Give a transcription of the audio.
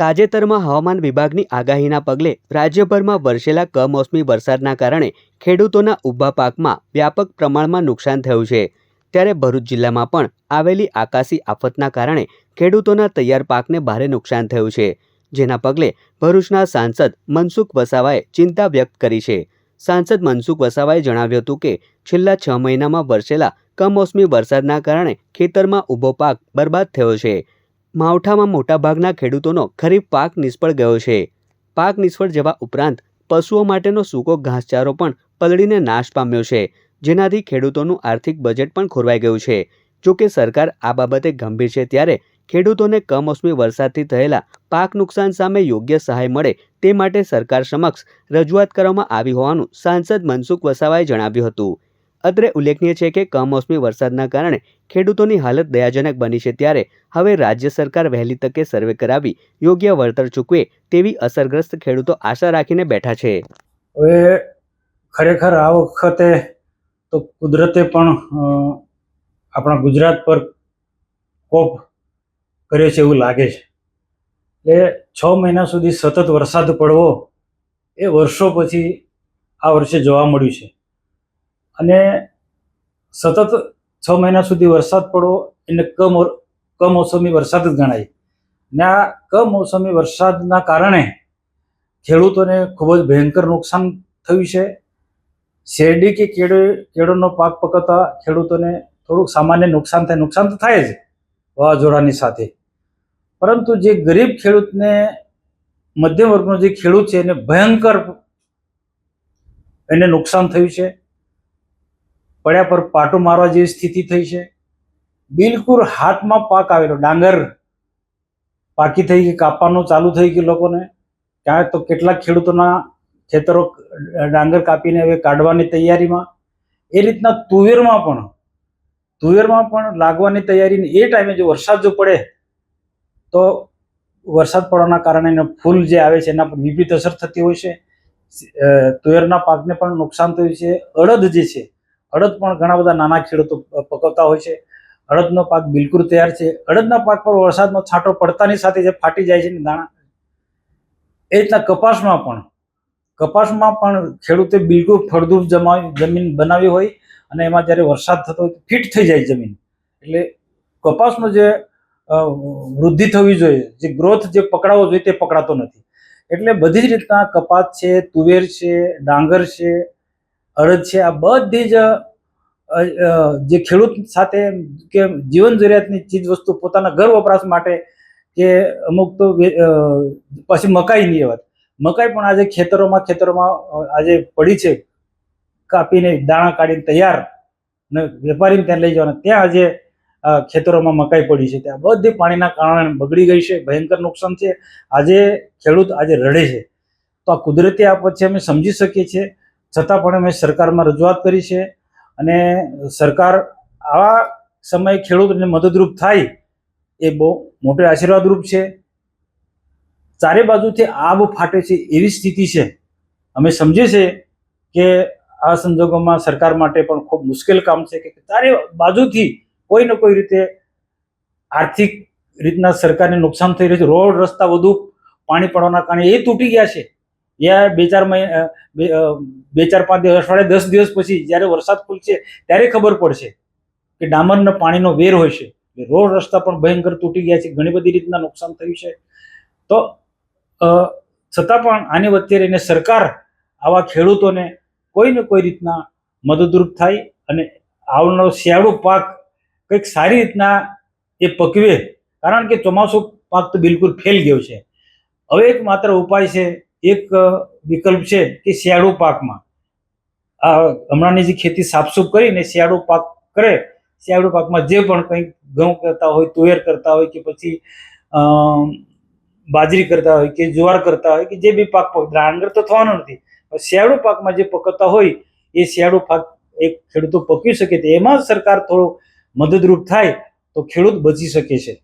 તાજેતરમાં હવામાન વિભાગની આગાહીના પગલે રાજ્યભરમાં વરસેલા કમોસમી વરસાદના કારણે ખેડૂતોના ઊભા પાકમાં વ્યાપક પ્રમાણમાં નુકસાન થયું છે. ત્યારે ભરૂચ જિલ્લામાં પણ આવેલી આકાશી આફતના કારણે ખેડૂતોના તૈયાર પાકને ભારે નુકસાન થયું છે. જેના પગલે ભરૂચના સાંસદ મનસુખ વસાવાએ ચિંતા વ્યક્ત કરી છે. સાંસદ મનસુખ વસાવાએ જણાવ્યું હતું કે, છેલ્લા છ મહિનામાં વરસેલા કમોસમી વરસાદના કારણે ખેતરમાં ઊભો પાક બરબાદ થયો છે. માવઠામાં મોટાભાગના ખેડૂતોનો ખરીફ પાક નિષ્ફળ ગયો છે. પાક નિષ્ફળ જવા ઉપરાંત પશુઓ માટેનો સૂકો ઘાસચારો પણ પલળીને નાશ પામ્યો છે, જેનાથી ખેડૂતોનું આર્થિક બજેટ પણ ખોરવાઈ ગયું છે. જો કે સરકાર આ બાબતે ગંભીર છે ત્યારે ખેડૂતોને કમોસમી વરસાદથી થયેલા પાક નુકસાન સામે યોગ્ય સહાય મળે તે માટે સરકાર સમક્ષ રજૂઆત કરવામાં આવી હોવાનું સાંસદ મનસુખ વસાવાએ જણાવ્યું હતું. અત્રે ઉલ્લેખનીય છે કે કમોસમી વરસાદના કારણે ખેડૂતોની હાલત દયાજનક બની છે ત્યારે હવે રાજ્ય સરકાર વહેલી તકે સર્વે કરાવી યોગ્ય વળતર ચૂકવે તેવી અસરગ્રસ્ત ખેડૂતો આશા રાખીને બેઠા છે. હવે ખરેખર આ વખતે તો કુદરતે પણ આપણા ગુજરાત પર કોપ કર્યો છે એવું લાગે છે. એટલે છ મહિના સુધી સતત વરસાદ પડવો એ વર્ષો પછી આ વર્ષે જોવા મળ્યું છે. અને સતત છ મહિના સુધી વરસાદ પડવો એને કમ કમોસમી વરસાદ જ ગણાય. ને આ કમોસમી વરસાદના કારણે ખેડૂતોને ખૂબ જ ભયંકર નુકસાન થયું છે. શેરડી કે કેળો, કેળોનો પાક પકવતા ખેડૂતોને થોડુંક સામાન્ય નુકસાન થાય, નુકસાન તો થાય જ વાવાઝોડાની સાથે. પરંતુ જે ગરીબ ખેડૂતને મધ્યમ વર્ગનો જે ખેડૂત છે એને ભયંકર એને નુકસાન થયું છે. પડ્યા પર પાટો મારવા જેવી સ્થિતિ થઈ છે. બિલકુલ હાથમાં પાક આવેલો, ડાંગર પાકી થઈ ગઈ કાપવાનું ચાલુ થઈ ગયું લોકોને. ક્યાંક તો કેટલાક ખેડૂતોના ખેતરો ડાંગર કાપીને હવે કાઢવાની તૈયારીમાં. એ રીતના તુવેરમાં પણ તુવેરમાં પણ લાગવાની તૈયારી એ ટાઈમે જો વરસાદ જો પડે, તો વરસાદ પડવાના કારણે એના ફૂલ જે આવે છે એના પર વિપરીત અસર થતી હોય છે. તુવેરના પાકને પણ નુકસાન થયું છે. અડદ જે છે અડદ પણ ઘણા બધા નાના ખેડૂતો પકવતા હોય છે. અડદનો પાક બિલકુલ તૈયાર છે. અડદના પાક પર વરસાદનો છાંટો પડતાની સાથે જે ફાટી જાય છે ને દાણા, એ રીતના કપાસમાં પણ કપાસમાં પણ ખેડૂતે બિલકુલ ફળદ્રુપ જમા, જમીન બનાવી હોય અને એમાં જ્યારે વરસાદ થતો હોય ફિટ થઈ જાય જમીન. એટલે કપાસનો જે વૃદ્ધિ થવી જોઈએ, જે ગ્રોથ જે પકડાવો જોઈએ તે પકડાતો નથી. એટલે બધી જ રીતના કપાસ છે, તુવેર છે, ડાંગર છે અડદ છે. આ બધી જ જે ખેડૂત સાથે કે જીવન જરૂરિયાતની ચીજ વસ્તુ પોતાના ઘર વપરાશ માટે કે અમુક તો પછી મકાઈની વાત. મકાઈ પણ આજે ખેતરોમાં ખેતરોમાં આજે પડી છે. કાપીને, દાણા કાઢીને તૈયાર ને વેપારીને ત્યાં લઈ જવાના. ત્યાં આજે ખેતરોમાં મકાઈ પડી છે. ત્યાં બધી પાણીના કારણે બગડી ગઈ છે. ભયંકર નુકસાન છે. આજે ખેડૂત આજે રડે છે. તો આ કુદરતી આફત છે, અમે સમજી શકીએ છીએ. છતાં પણ અમે સરકારમાં રજૂઆત કરી છે અને સરકાર આવા સમયે ખેડૂતને મદદરૂપ થાય એ બહુ મોટો આશીર્વાદરૂપ છે. ચારે બાજુથી આબ ફાટે છે એવી સ્થિતિ છે. અમે સમજીએ છીએ કે આ સંજોગોમાં સરકાર માટે પણ ખૂબ મુશ્કેલ કામ છે કે ચારે બાજુથી કોઈ ને કોઈ રીતે આર્થિક રીતના સરકારને નુકસાન થઈ રહ્યું છે. રોડ રસ્તા વધુ પાણી પડવાના કારણે એ તૂટી ગયા છે. યા બે ચાર મહિના બે ચાર પાંચ દિવસ, અઠવાડિયે દસ દિવસ પછી જ્યારે વરસાદ ખુલશે ત્યારે ખબર પડશે કે ડામરના પાણીનો વેર હોય છે. રોડ રસ્તા પણ ભયંકર તૂટી ગયા છે, ઘણી બધી રીતના નુકસાન થયું છે. તો છતાં પણ આની વચ્ચે રહીને સરકાર આવા ખેડૂતોને કોઈ ને કોઈ રીતના મદદરૂપ થાય અને આવનારો શિયાળો પાક કંઈક સારી રીતના એ પકવે. કારણ કે ચોમાસું પાક તો બિલકુલ ફેલ ગયો છે. હવે એક માત્ર ઉપાય છે એક વિકલ્પ છે કે શિયાળુ પાકમાં. આ હમણાંની જે ખેતી સાફસૂફ કરીને શિયાળુ પાક કરે, શિયાળુ પાકમાં જે પણ કંઈ ઘઉં કરતા હોય, તુવેર કરતા હોય કે પછી બાજરી કરતા હોય કે જુવાર કરતા હોય કે જે બી પાક ડાંગર તો થવાનો નથી. પણ શિયાળુ પાકમાં જે પકવતા હોય, એ શિયાળુ પાક એક ખેડૂતો પકવી શકે તે એમાં સરકાર થોડું મદદરૂપ થાય તો ખેડૂત બચી શકે છે.